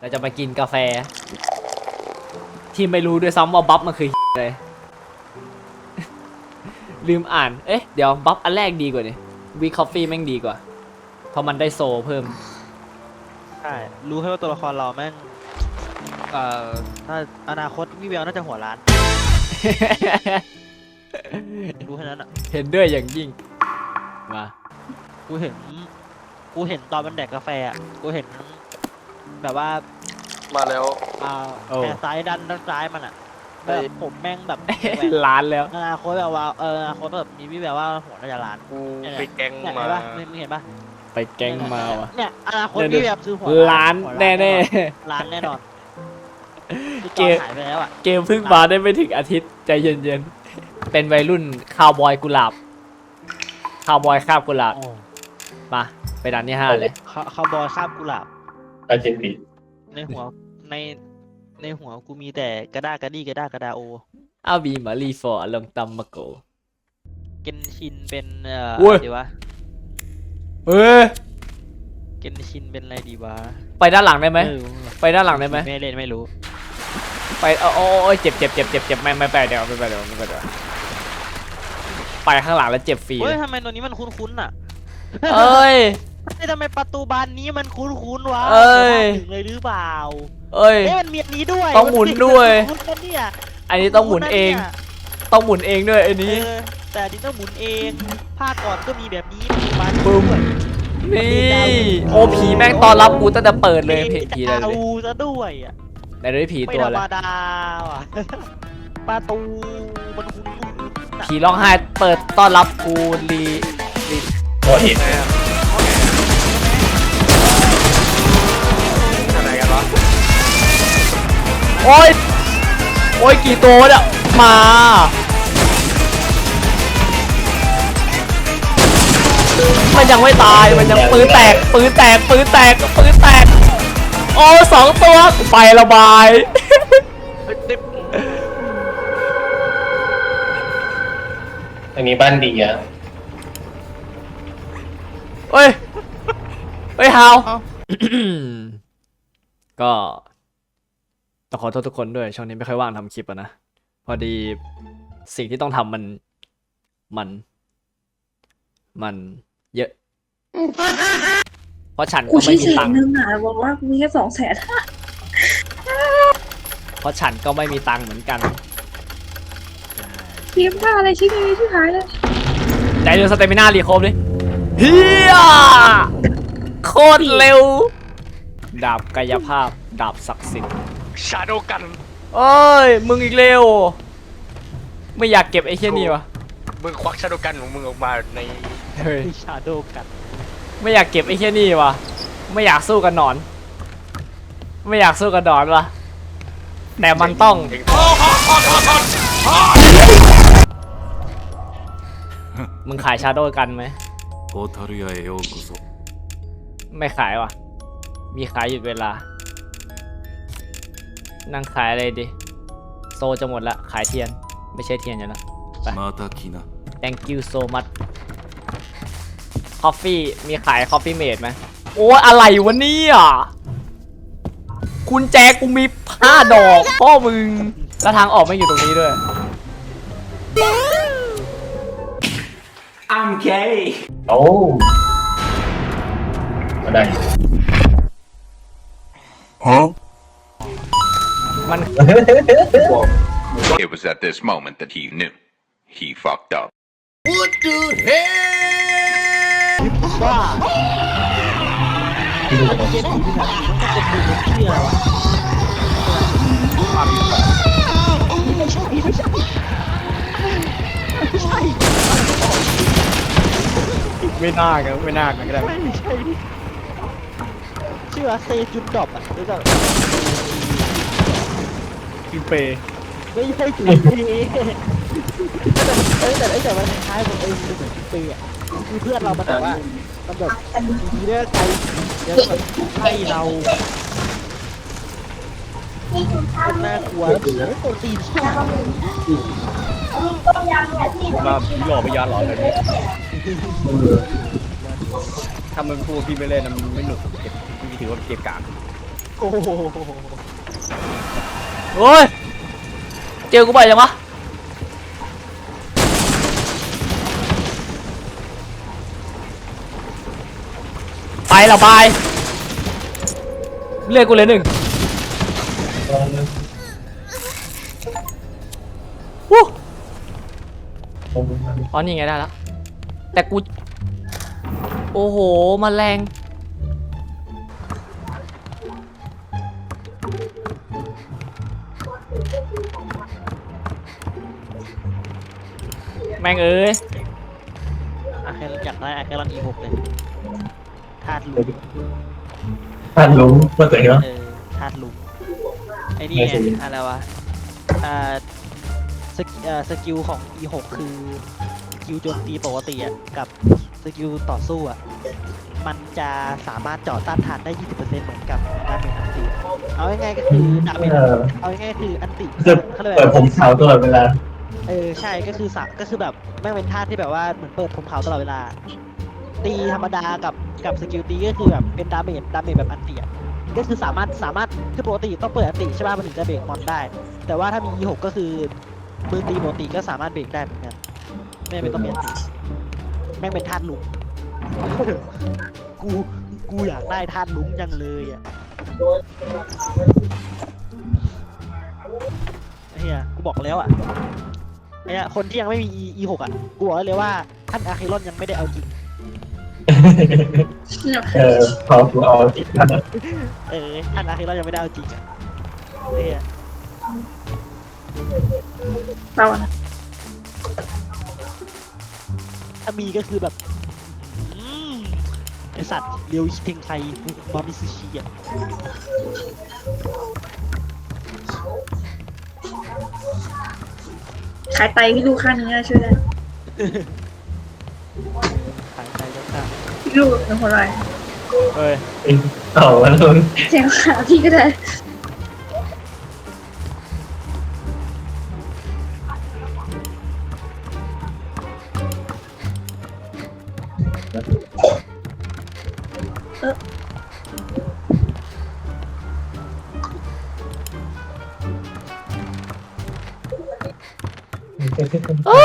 เราจะมากินกาแฟ ที่ไม่รู้ด้วยซ้ำว่าบัฟมันคืออะไรลืมอ่าน เอ๊ะ เดี๋ยวบัฟอันแรกดีกว่านี่วีคอฟฟี่แม่งดีกว่า เพราะมันได้โซเพิ่ม ใช่ รู้แค่ว่าตัวละครเราแม่ง เอ่อ ถ้าอนาคตวิเวลน่าจะหัวล้าน รู้แค่นั้นอะ เห็นด้วยอย่างยิ่ง มา กูเห็น กูเห็นตอนมันแดกกาแฟอะ กูเห็น แบบว่ามาแล้ว อ่าโอ้ แขนซ้ายดันด้านซ้ายมันอะไอ้แบบผมแม่งแบบแหวกล้านแล้ว อนาคตแบบว่าเอออนาคตแบบมีวิแววว่าหัวน่าจะล้านกูไปแก๊งเนี่ยมาเห็นปะมึงเห็นปะไปแก๊งมาว่ะ เนี่ยอนาคตเดี๋ยววิแววคือหัวล้านหัวแน่ล้านแน่นอนคือเกจอมหายไปแล้วอะๆ เกมเพิ่งมาได้ไม่ถึงอาทิตย์ใจเย็นๆ เป็นวัยรุ่นคาวบอยกุหลาบ คาวบอยคาบกุหลาบ โอ้มา ไปด่านที่ห้าเลย เขาเขาบอยคาบกุหลาบ อาเจนติในหัวในในหัวกูมีแต่กระด้ากระดี้กระด้ากระดาโออาบีมารีฟอร์ลงตัมมาโกเกนชินเป็นเอ่อโอ้ย อะไรดีวะเฮ้ยเกนชินเป็นอะไรดีวะไปด้านหลังได้ไหมรู้ไปด้านหลังได้ไหมไม่เล่นไม่รู้ไปเออโอ้โอ้ยเจ็บเจ็บเจ็บเจ็บเจ็บไม่ไม่ไปเดี๋ยวไม่ไปเดี๋ยวไม่ไปเดี๋ยวไปข้างหลังแล้วเจ็บฟรีเฮ้ยทำไมตัวนี้มันคุ้นๆอะเอ้ย เฮ้ยทำไมประตูบานนี้มันคุ้นๆวะเอ้ยถึงเลยหรือเปล่าเอ้ย เอ๊ะมันมีอันนี้ด้วยต้องหมุนด้วยคุ้นๆนะเนี่ยอันนี้ต้องหมุนเอง คุ้ๆะยต้องหมุนเองด้วยไอ้เอนี้อแต่อันนี้ต้องหมุนเองภาคก่อนก็มีแบบนี้ประตูบานปึ้ม ด้วย นี่ โอผีแม่งต้อนรับกูตั้งแต่เปิดเลยเพจผีเลยดาดิวซะด้วยอะไหนดูดิผีไม่ตัวธรอะไรรมดาว่ะ ประตูมันคุ้นๆน่ะผีร้องไห้เปิดต้อนรับกูรีรีพอเวะโอ้ยโอ้ยกี่ตัววะเนี่ยมามันยังไม่ตาย มันยังปืนแตก ปืนแตก ปืนแตก ปืนแตก โอ้สองตัวกูไประบายเฮ้ยติ๊บอันนี้บ้านดีอะเฮ้ย เฮ้ยฮาว ก็ต้องขอโทษทุกคนด้วยช่วงนี้ไม่ค่อยว่างทำคลิปอะนะ พอดีสิ่งที่ต้องทำมันมัน มันเยอะ เพราะฉันกูก็ไม่ชี้มีเสียตังงค์ นึงอะบอกว่ามีแค่สองแสนเพราะฉันก็ไม่มีตังค์เหมือนกัน ทีมบ้าอะไรชิ้นนี้ที่หายเลยใจเดือสเตมิน่ารีโคมดิเฮียโคตรเร็ว ดาบกายภาพ ดาบศักดิ์สิทธิ์ชาโดกัน เอ้ย มึงอีกเร็ว ไม่อยากเก็บไอ้แค่นี้วะมึงควักชาโดกันของมึงออกมาในเฮ้ยชาโดกัน ไม่อยากเก็บไอ้แค่นี้วะไม่อยากสู้กันหนอน ไม่อยากสู้กันดอนวะแต่มันต้องมึงขายชาโดกันไหมไม่ขายว่ะ มีขายหยุดเวลา นั่งขายอะไรดี โซจะหมดละ ขายเทียน ไม่ใช่เทียนอยู่แล้ว また来な thank you so much coffee มีขาย coffee mate ไหมโอ้ยอะไรวะเนี่ยคุณแจกูมีห้าดอกพ่อมึง แล้วทางออกไม่อยู่ตรงนี้ด้วย โอ้มาได้ มั น It was at this moment that he knew. He fucked up. บ้าที่ดูของเย็นผีนะมันจะเป็นผีเชื่อวะไม่ใช่ไม่ใช่ไม่ใช่ไม่น่ากันไม่น่ากันก็ได้ ไม่ใช่ ชื่อว่าเซจุดดรอปอะรู้จักคือเปไม่ใช่จุดปีเอ้ยแต่เอ้ยแต่มันคล้ายๆมันเอ้ยมันเหมือนจุดปีอะคือเพื่อนเรามันแบบว่ามันแบบมีเรื่องไกลแล้วแบบไล่เราคนน่ากลัวแล้วผีไม่ตัวตีนเชี่ยมาพี่หล่อไปยานหล่อเลยพี่ถ้ามึงพูดพี่ไม่เล่นนะมันไม่หนุกเก็บพี่ ถือว่าเก็บกากโอ้โหโอ้ยเจอกูบ่อยจังวะไปละบายเลือกกูเลยหนึ่งวู้อ๋อนี่ไงได้แล้วแต่กู โอ้โหมแมลง ม่งเอ้ยอะแค่อยากได้อะแค่รันอีหกเลยธาตุลุงท่านรู้ว่าตัวเองว่าเออธาตุลุงไอ้นี่ไม่ไงใช่ อะไรวะอ่าสกิอ่าสกิลของ E6 คือสกิลโจมตีปกติอะกับสกิลต่อสู้อะมันจะสามารถเจาะต้านทานได้ 20%เหมือนกับดาเมจอันติเอาง่ายๆก็คือดาเมจเออเอาง่ายๆคืออันติคือเขาเรียกเปิดว่าผมขาวตลอดเวลา เออใช่ก็คือสะก็คือแบบแม่งเป็นท่าที่แบบว่าเหมือนเปิดผมขาตลอดเวลา ตีธรรมดากับกับสกิลตีก็คือแบบเป็นดาเมจดาเมจแบบอันติอะก็คือสามารถสามารถคือปกติต้องเปิดอันติใช่ป่ะมันถึงจะเบรกมอนได้ แต่ว่าถ้ามี E6 ก็คือมือตีปกติก็สามารถเบรกได้เหมือนกันไม่ไม่ต้องมีอันติแม่งเป็นธาตุลุง กูกูอยากได้ธาตุลุงจังเลยอะไอ้เฮียกูบอกแล้วอะ ไอ้เหี้ยคนที่ยังไม่มี E E6 อะกูบอกได้เลยว่าท่านอาร์เคลอนยังไม่ได้เอาจริงเออพอกูเอาติดแล้วเออท่านอาร์เคลอนยังไม่ได้เอาจริงอะไอ้เฮียเราอะถ้ามีก็คือแบบอืมไอสัตว์เรียวอิเทงไคมามิซูชิอะ ขายไตพี่ดูข้างนึงนะช่วยได้ขายไปแล้วค่ะพี่ดูหนึ่งคนไรเฮ้ยต่อแล้วมึงแจงขาพี่ก็ได้ โอ้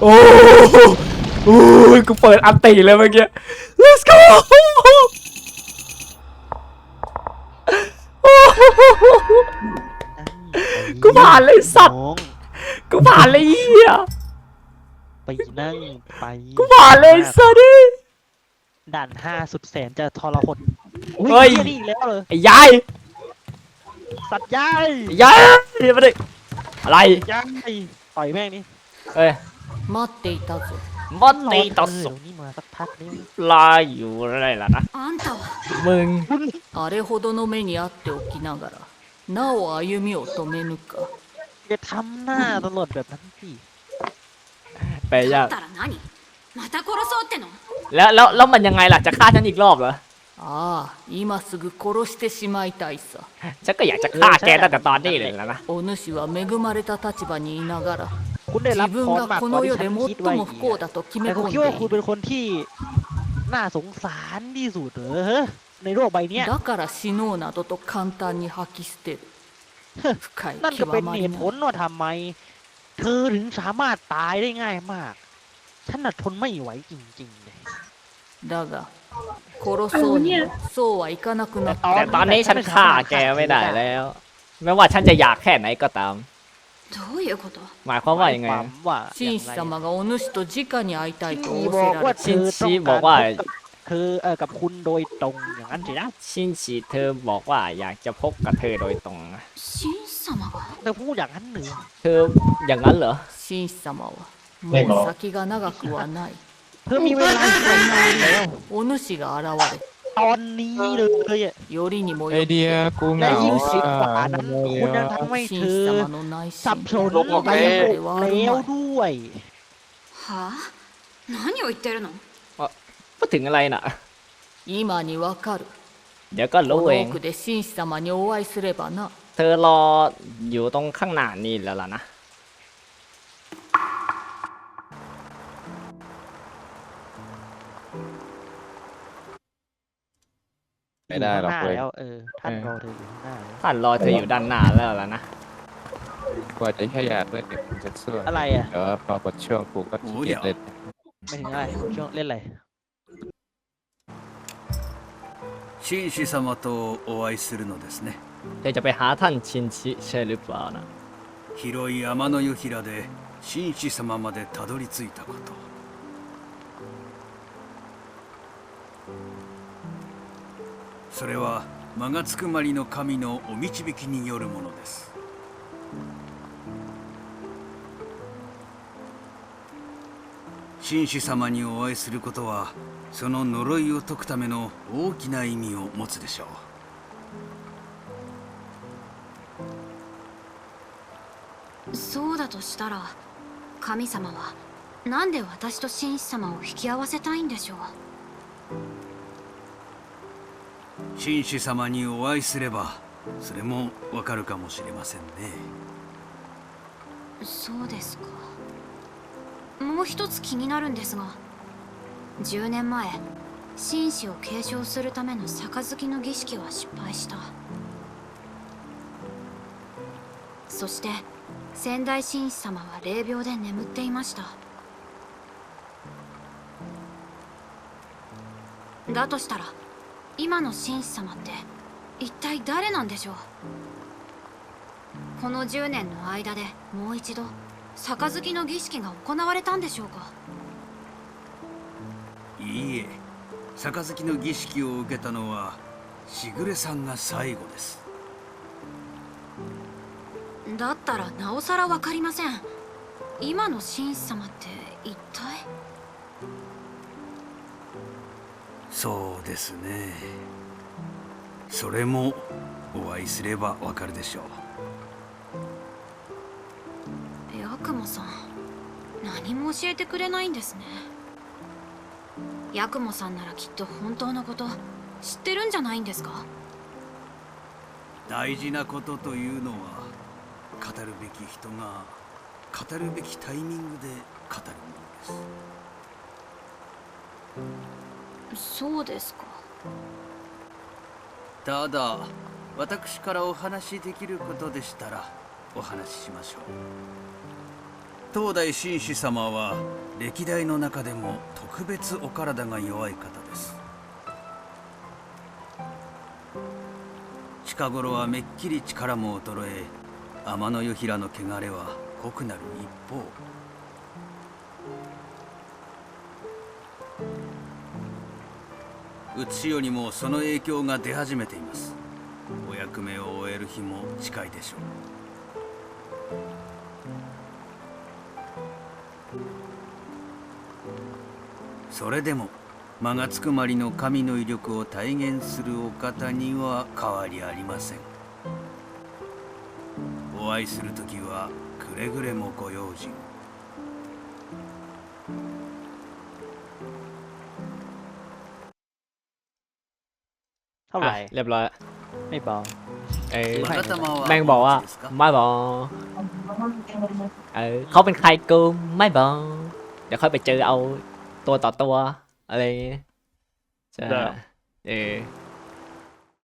โอ้โอ้ยกูเปิดอันตีเลยเมื่อกี้ let's go กูผ่านเลยสัตว์ น้องกูผ่านเลยเหี้ยไปนั่งไปกูผ่านเลยสัตว์ดิด่านห้าสุดแสนจะทรหดอุ้ เฮ้ย หี้นี่อีกแล้วเลย ไอ้ยาย สัตว์ย้าย ไอ้ยายเดี๋ยวมาดิอะไร ย้ายต่อยแม่งนี่ เอ้ย 待っていたぞ มอตตีต่อ เออ สุ เดี๋ยวนี่มาสักพักนี้ ลาอยู่อะไรล่ะนะ あんたは มึง あれほどの目にあっておきながらなお歩みを止めぬか จะทำหน้าตลอดแบบนั้นสิ ไปยาก たら何また殺そうっての แล้วแล้วแล้วมันยังไงล่ะจะฆ่าฉันอีกรอบเหรอ ああ今すぐ殺してしまいたいさ ฉันก็อยากจะฆ่าแกตั้งแต่ตอนนี้เลยแล้วนะ お主は恵まれた立場にいながら คุณได้ 自 รับพ 分 ร が มาก こ กว่า の ที่ 世 ฉั で นคิด 最 ไว้ も อี 不 ก 幸だと決め แต่ผม 込ん คิดว่า で คุณ い เป็ る นคนที่น่าสงสารที่สุดเหรอในโลกใบเนี้ย だから死のうなどと簡単に吐き捨てる深い นั่นก็ 極 เป็น ま เห り ตุ な ผลว่าทำไม เธอถึงสามารถตายได้ง่ายมาก ฉันน่ะทนไม่ไหวจริงๆเลย だが 殺そうにもそうはいかなくなった แต่ตอนนี้ฉันฆ่าแกไม่ได้แล้ว ไม่ว่าฉันจะอยากแค่ไหนก็ตาม どういうこと หมายความว่ายังไง หมความว่า 紳士様がお主と直に会いたいと ที่ 仰 บอก せら ว่า れ เธ ชิน อ ชิ ต้อง บอกว่า พกับเธอเออกับคุณโดยตรงอย่างนั้นสินะ ชินชีเธอบอกว่าอยากจะพบกับเธอโดยตรงนะ 紳士様が เธอพูดอย่างนั้นหรือ เธออย่างนั้นเหรอ 紳士様はもねえう先が長くはない เธอมีเวลาอีกไม่นานแล้ว お主が現れ ตอนนี้เลยอะ よりにも ไอ よ เดียกูเห และ งา ยิ่ง อ่ สิกว่า ะ นั้น ทำไง คุณ ดี ยัง วะ ทำให้ 紳 เธ 士 อ 様の内 สับ 心 สน ลบออก ไป ไป หมดแล้วด้วย はあ何を言ってるの พูดถึงอะไรน่ะ 今にわかる เดี๋ยวก็ こ รู้ の เอง 奥で紳士様にお会いすればな เธอรออยู่ตรงข้างหน้านี่แล้วล่ะนะ ไม่ได้หรอก ข้างน้า เว้ย แล้วเออท่านรอเธออยู่ข้างหน้าแล้ว ท่านรอเธออยู่ด้านหน้าแล้วล่ะนะ กว่าจะแค่อยากเล่นเด็กจะสู้ อะไรอ่ะ เดี๋ยวพอกดช่วงกูก็ขี้เกียจเล่น ไม่ถึงอะไรช่วงเล่นอะไร 紳士様とお会いするのですね เธอจะไปหาท่านชินชิใช่หรือเปล่านะ 広い天の湯平で紳士様までたどり着いたこと それは間がつくまりの神のお導きによるものです。紳士様にお会いすることはその呪いを解くための大きな意味を持つでしょう。そうだとしたら神様はなんで私と紳士様を引き合わせたいんでしょう？紳士様にお会いすればそれもわかるかもしれませんね。そうですか。もう一つ気になるんですが10年前紳士を継承するための杯の儀式は失敗した。そして仙台紳士様は霊廟で眠っていました。だとしたら今の紳士様って一体誰なんでしょう？この10年の間でもう一度杯の儀式が行われたんでしょうか？いいえ杯の儀式を受けたのはしぐれさんが最後です。だったらなおさら分かりません。今の紳士様って一体そうですね。それもお会いすればわかるでしょう。ヤクモさん何も教えてくれないんですね。ヤクモさんならきっと本当のこと知ってるんじゃないんですか？大事なことというのは語るべき人が語るべきタイミングで語るものですそうですか。ただ私からお話しできることでしたらお話ししましょう。東大紳士様は歴代の中でも特別お体が弱い方です。近頃はめっきり力も衰え天の湯平の汚れは濃くなる一方。うつよりもその影響が出始めています。お役目を終える日も近いでしょう。それでも間がつくまりの神の威力を体現するお方には変わりありません。お会いする時はくれぐれもご用心。 เท่าไหร่เรียบร้อยไม่บอกเอ้แม่งบอกว่าไม่บอกเออเขาเป็นใครกูไม่บอกเดี๋ยวค่อยไปเจอเอาตัวต่อตัวอะไรอย่างเงี้ยใช่เออ